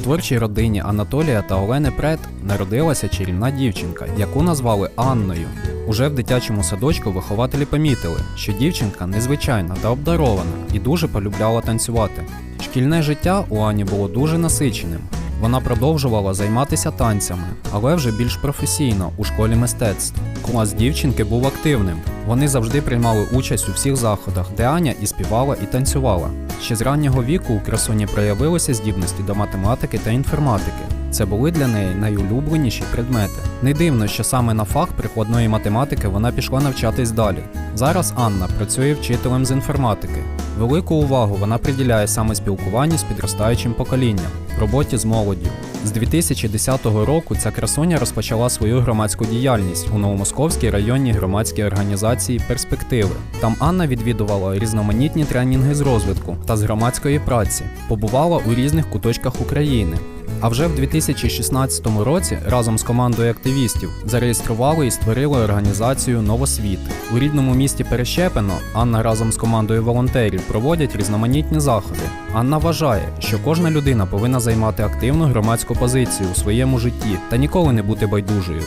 творчій родині Анатолія та Олени Прет народилася чарівна дівчинка, яку назвали Анною. Уже в дитячому садочку вихователі помітили, що дівчинка незвичайна та обдарована і дуже полюбляла танцювати. Шкільне життя у Ані було дуже насиченим. Вона продовжувала займатися танцями, але вже більш професійно у школі мистецтв. Клас дівчинки був активним. Вони завжди приймали участь у всіх заходах, де Аня і співала, і танцювала. Ще з раннього віку у красуні проявилися здібності до математики та інформатики. Це були для неї найулюбленіші предмети. Не дивно, що саме на фах прикладної математики вона пішла навчатись далі. Зараз Анна працює вчителем з інформатики. Велику увагу вона приділяє саме спілкуванню з підростаючим поколінням, роботі з молоддю. З 2010 року ця красуня розпочала свою громадську діяльність у Новомосковській районній громадській організації Перспективи. Там Анна відвідувала різноманітні тренінги з розвитку та з громадської праці, побувала у різних куточках України. А вже в 2016 році разом з командою активістів зареєстрували і створили організацію Новосвіт. У рідному місті Перещепино Анна разом з командою волонтерів проводять різноманітні заходи. Анна вважає, що кожна людина повинна займати активну громадську позицію у своєму житті та ніколи не бути байдужою.